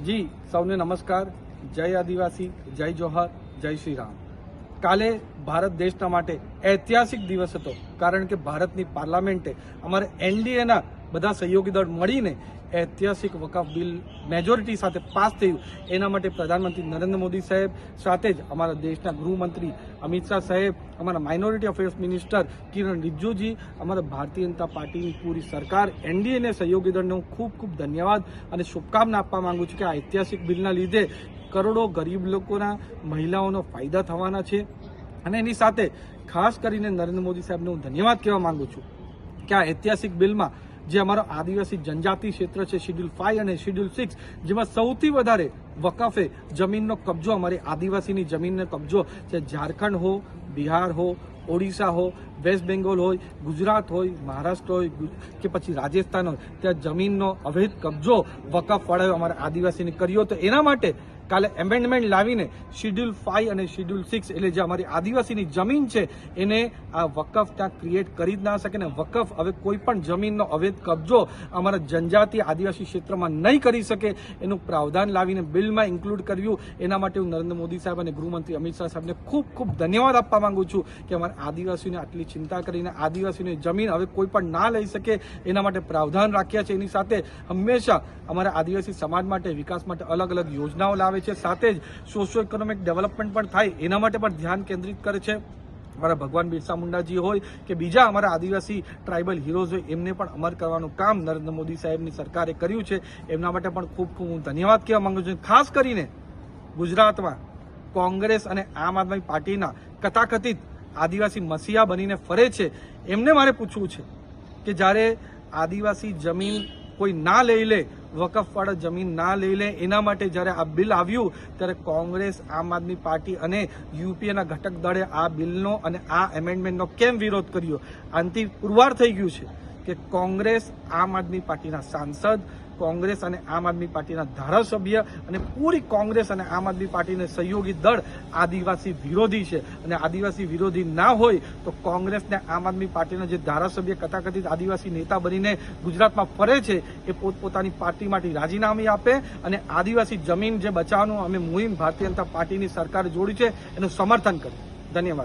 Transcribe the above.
જી, સૌને નમસ્કાર. જય આદિવાસી, જય જોહર, જય શ્રી રામ કાલે ભારત દેશના માટે ઐતિહાસિક દિવસ હતો, કારણ કે ભારતની પાર્લામેન્ટે અમારે એનડીએના બધા સહયોગી દળ મળીને ઐતિહાસિક વકફ બિલ મેજોરિટી સાથે પાસ થયું. એના માટે પ્રધાનમંત્રી નરેન્દ્ર મોદી સાહેબ સાથે જ અમારા દેશના ગૃહમંત્રી અમિત શાહ સાહેબ, અમારા માઇનોરિટી અફેર્સ મિનિસ્ટર કિરણ રિજ્જુજી, અમારા ભારતીય જનતા પાર્ટીની પૂરી સરકાર એનડીએને સહયોગી દળને હું ખૂબ ખૂબ ધન્યવાદ અને શુભકામના આપવા માંગુ છું કે આ ઐતિહાસિક બિલના લીધે કરોડો ગરીબ લોકોના મહિલાઓનો ફાયદા થવાના છે. અને એની સાથે ખાસ કરીને નરેન્દ્ર મોદી સાહેબને હું ધન્યવાદ કહેવા માંગુ છું કે આ ઐતિહાસિક બિલમાં જે અમારો આદિવાસી જનજાતિ ક્ષેત્ર છે શેડ્યુલ ફાઈવ અને શેડ્યુલ સિક્સ જેમાં સૌથી વધારે વકફે જમીનનો કબજો અમારી આદિવાસીની જમીનનો કબજો છે. ઝારખંડ હો, બિહાર હો, ઓડિશા હો, વેસ્ટ બેંગોલ હોય, ગુજરાત હોય, મહારાષ્ટ્ર હોય કે પછી રાજસ્થાન હોય, ત્યાં જમીનનો અવૈધ કબજો વકફ વાળાએ અમારા આદિવાસીને કર્યો. તો એના માટે કાલે એમેન્ડમેન્ટ લાવીને શિડ્યુલ ફાઈવ અને શિડ્યુલ સિક્સ એટલે જે અમારી આદિવાસીની જમીન છે, એને આ વકફ ત્યાં ક્રિએટ કરી જ ના શકે ને વકફ હવે કોઈ પણ જમીનનો અવૈધ કબજો અમારા જનજાતિ આદિવાસી ક્ષેત્રમાં નહીં કરી શકે એનું પ્રાવધાન લાવીને બિલમાં ઇન્ક્લુડ કર્યું. એના માટે હું નરેન્દ્ર મોદી સાહેબ અને ગૃહમંત્રી અમિત શાહ સાહેબને ખૂબ ખૂબ ધન્યવાદ આપવા માંગુ છું કે અમારા આદિવાસીઓને આટલી ચિંતા કરીને આદિવાસીઓની જમીન હવે કોઈ પણ ના લઈ શકે એના માટે પ્રાવધાન રાખ્યા છે. એની સાથે હંમેશા અમારા આદિવાસી સમાજ માટે, વિકાસ માટે અલગ અલગ યોજનાઓ લાવે છે. સાથે જ સોશિયો ઇકોનોમિક ડેવલપમેન્ટ પણ થાય, એના માટે પણ ધ્યાન કેન્દ્રિત કરે છે. અમારા ભગવાન બિરસા મુંડાજી હોય કે બીજા અમારા આદિવાસી ટ્રાઇબલ હીરોઝ હોય, એમને પણ અમર કરવાનું કામ નરેન્દ્ર મોદી સાહેબની સરકારે કર્યું છે. એમના માટે પણ ખૂબ ખૂબ હું ધન્યવાદ કહેવા માંગુ છું. ખાસ કરીને ગુજરાતમાં કોંગ્રેસ અને આમ આદમી પાર્ટીના કથાકથિત આદિવાસી મસીહા બનીને ફરે છે. એમને મારે પૂછવું છે કે જ્યારે આદિવાસી જમીન કોઈ ના લઈ લે, વકફવાળા જમીન ના લઈ લે, એના માટે જ્યારે આ બિલ આવ્યું, ત્યારે કોંગ્રેસ, આમ આદમી પાર્ટી અને યુપીએના ઘટક દળે આ બિલનો અને આ એમેન્ડમેન્ટનો કેમ વિરોધ કર્યો? આનાથી પુરવાર થઈ ગયું છે કે કોંગ્રેસ, આમ આદમી પાર્ટીના સાંસદ કોંગ્રેસ અને આમ આદમી પાર્ટીના ધારાસભ્ય અને પૂરી કોંગ્રેસ અને આમ આદમી પાર્ટીને સહયોગી દળ આદિવાસી વિરોધી છે. અને આદિવાસી વિરોધી ના હોય તો કોંગ્રેસને આમ આદમી પાર્ટીના જે ધારાસભ્ય કથાકથિત આદિવાસી નેતા બનીને ગુજરાતમાં ફરે છે, એ પોતપોતાની પાર્ટીમાંથી રાજીનામી આપે અને આદિવાસી જમીન જે બચાવવાનું અમે મુહિમ ભારતીય જનતા પાર્ટીની સરકારે જોડી છે, એનું સમર્થન કરે. ધન્યવાદ.